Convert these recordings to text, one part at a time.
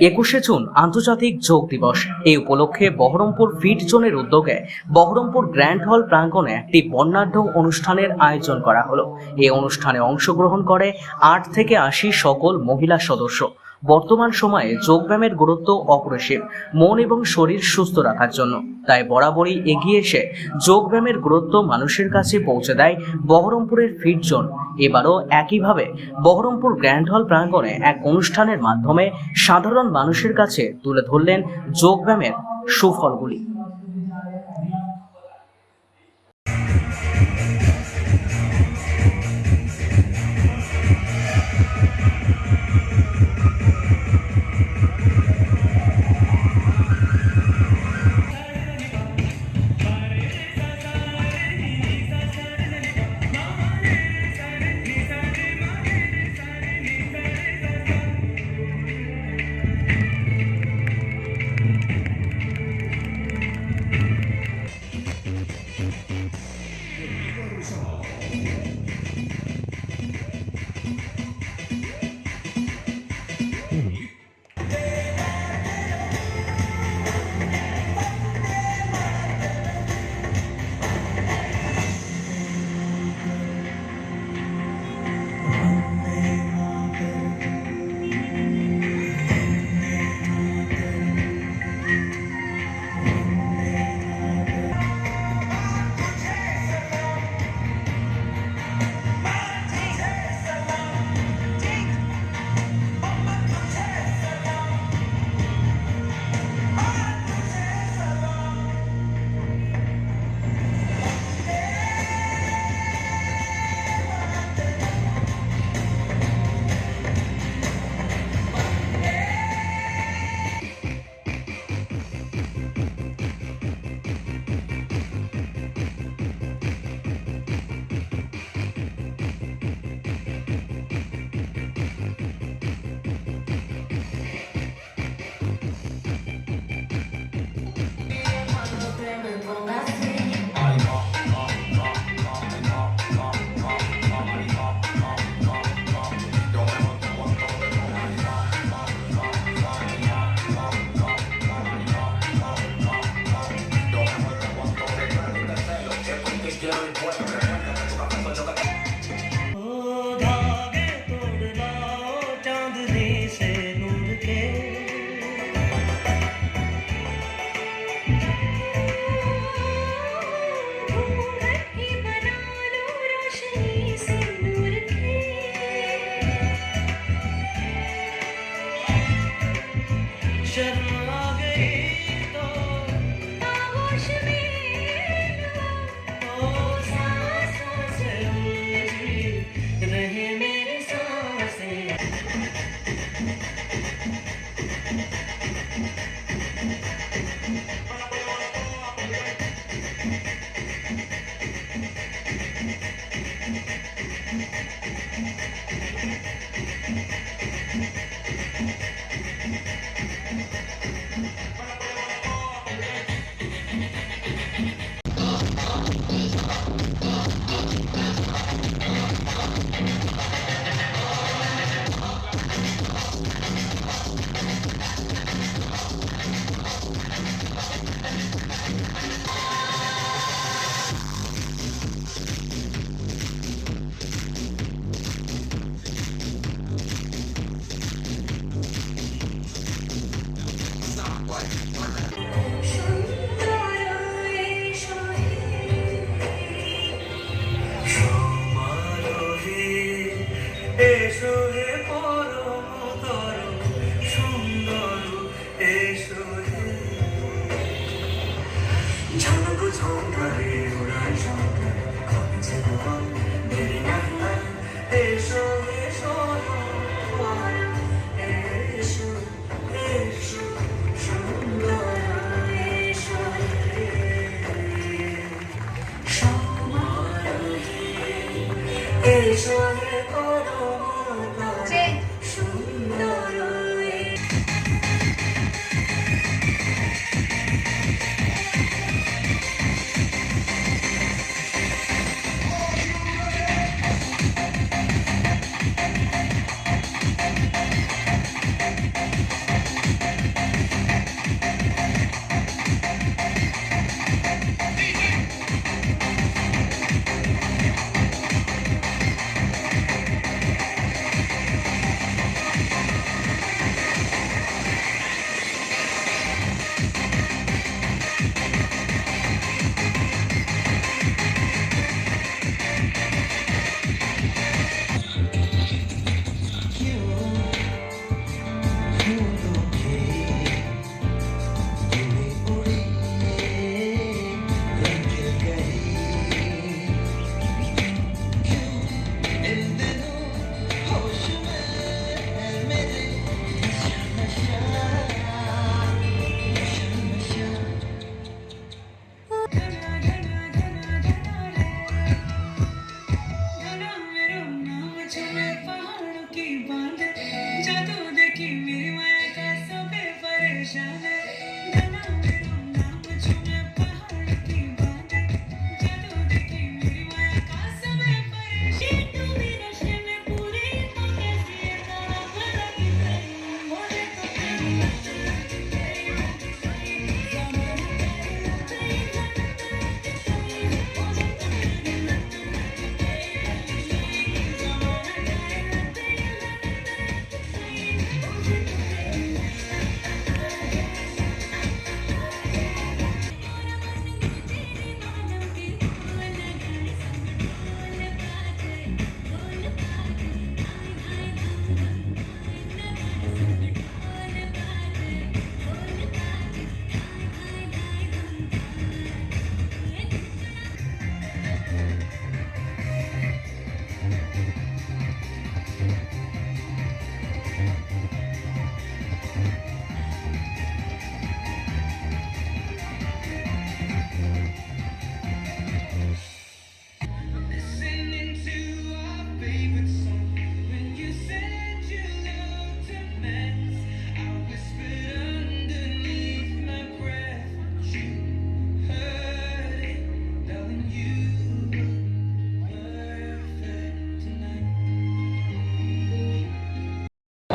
একুশে জুন আন্তর্জাতিক যোগ দিবস। এই উপলক্ষে বহরমপুর ফিট জোনের উদ্যোগে বহরমপুর গ্র্যান্ড হল প্রাঙ্গণে একটি বর্ণাঢ্য অনুষ্ঠানের আয়োজন করা হলো। এই অনুষ্ঠানে অংশগ্রহণ করে আট থেকে আশি সকল মহিলা সদস্য। বর্তমান সময়ে যোগব্যায়ামের গুরুত্ব অপরিসীম। মন এবং শরীর সুস্থ রাখার জন্য। তাই বরাবরই এগিয়ে এসে যোগব্যায়ামের গুরুত্ব মানুষের কাছে পৌঁছে দেয় বহরমপুরের ফিট জোন। এবারও একইভাবে বহরমপুর গ্র্যান্ড হল প্রাঙ্গণে এক অনুষ্ঠানের মাধ্যমে সাধারণ মানুষের কাছে তুলে ধরলেন যোগব্যায়ামের সুফলগুলি।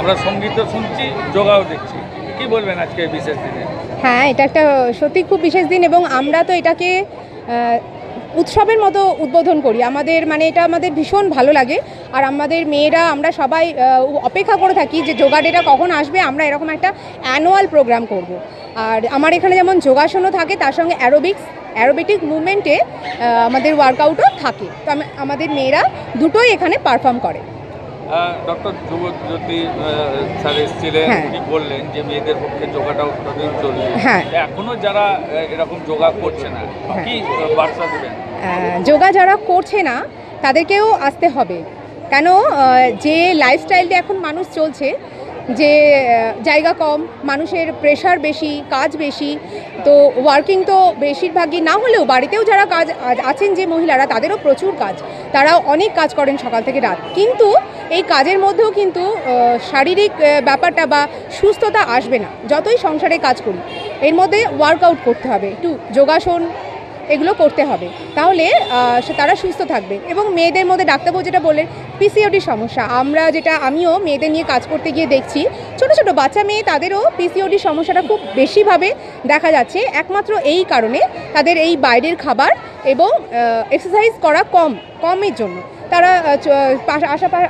আমরা সংগীত শুনছি, যোগাও দেখছি। কি বলবেন আজকে বিশেষ দিনে? হ্যাঁ এটা একটা সত্যি খুব বিশেষ দিন এবং আমরা তো এটাকে উৎসবের মতো উদ্বোধন করি। আমাদের মানে এটা আমাদের ভীষণ ভালো লাগে। আর আমাদের মেয়েরা, আমরা সবাই অপেক্ষা করে থাকি যে যোগা ডেটা কখন আসবে, আমরা এরকম একটা অ্যানুয়াল প্রোগ্রাম করব। আর আমার এখানে যেমন যোগাসনও থাকে, তার সঙ্গে অ্যারোবিক্স, অ্যারোবেটিক মুভমেন্টে আমাদের ওয়ার্কআউটও থাকে। তো আমাদের মেয়েরা দুটোই এখানে পারফর্ম করে। ডক্টর ধ্রুবজ্যোতি স্যার এসেছিলেন হ্যাঁ। উনি বললেন যে মেয়েদের পক্ষে যোগাটা অত্যধিক জরুরি হ্যাঁ। এখনও যারা এরকম যোগা করছে না হ্যাঁ। কি বার্তা দেবেন যোগা যারা করছে না তাদেরকেও আসতে হবে কেন যে লাইফস্টাইলটা এখন মানুষ চলছে যে জায়গা কম, মানুষের প্রেশার বেশি, কাজ বেশি, তো ওয়ার্কিং তো বেশিরভাগই না হলেও বাড়িতেও যারা কাজ আছেন যে মহিলারা, তাদেরও প্রচুর কাজ। তারাও অনেক কাজ করেন সকাল থেকে রাত। কিন্তু এই কাজের মধ্যেও কিন্তু শারীরিক ব্যাপারটা বা সুস্থতা আসবে না, যতই সংসারে কাজ করি। এর মধ্যে ওয়ার্কআউট করতে হবে। একটু যোগাসন এগুলো করতে হবে। তাহলে তারা সুস্থ থাকবে। এবং মেয়েদের মধ্যে ডাক্তারবাবু যেটা বললেন পিসিওডির সমস্যা। আমরা যেটা, আমিও মেয়েদের নিয়ে কাজ করতে গিয়ে দেখছি, ছোট ছোট বাচ্চা মেয়ে তাদেরও পিসিওডির সমস্যাটা খুব বেশিভাবে দেখা যাচ্ছে। একমাত্র এই কারণে তাদের এই বাইরের খাবার এবং এক্সারসাইজ করা কম, কমের জন্য। তারা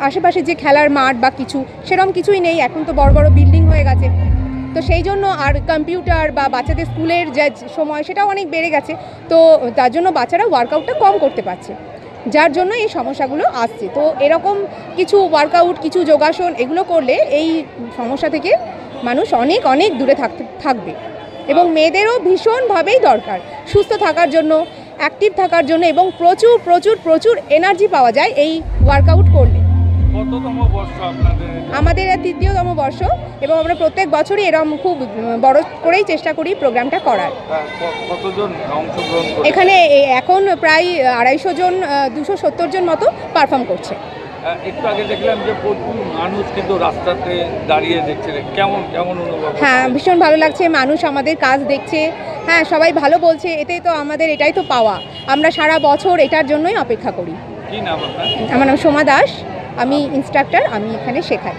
আশেপাশে যে খেলার মাঠ বা কিছু সেরকম কিছুই নেই। এখন তো বড় বড় বিল্ডিং হয়ে গেছে। তো সেই জন্য আর কম্পিউটার বা বাচ্চাদের স্কুলের যে সময় সেটাও অনেক বেড়ে গেছে। তো তার জন্য বাচ্চারা ওয়ার্কআউটটা কম করতে পারছে। যার জন্য এই সমস্যাগুলো আসছে। তো এরকম কিছু ওয়ার্কআউট কিছু যোগাসন এগুলো করলে এই সমস্যা থেকে মানুষ অনেক অনেক দূরে থাকতে থাকবে। এবং মেয়েদেরও ভীষণভাবেই দরকার। সুস্থ থাকার জন্য অ্যাক্টিভ থাকার জন্য এবং প্রচুর প্রচুর প্রচুর এনার্জি পাওয়া যায় এই ওয়ার্কআউট করলে। আমাদের তৃতীয়তম বর্ষ এবং আমরা প্রত্যেক বছরই এরকম খুব বড় করেই চেষ্টা করি প্রোগ্রামটা করার। এখানে এখন প্রায় আড়াইশো জন দুশো সত্তর জন মতো পারফর্ম করছে। একটু আগে দেখলাম যে প্রচুর মানুষ কিন্তু রাস্তাতে দাঁড়িয়ে দেখছিলেন কেমন কেমন অনুভব হ্যাঁ ভীষণ ভালো লাগছে মানুষ আমাদের কাজ দেখছে। হ্যাঁ সবাই ভালো বলছে এতে তো আমাদের এটাই তো পাওয়া। আমরা সারা বছর এটার জন্যই অপেক্ষা করি। কি নাম আপনার? আমার নাম সোমা দাস। আমি ইনস্ট্রাক্টর আমি এখানে শেখাই।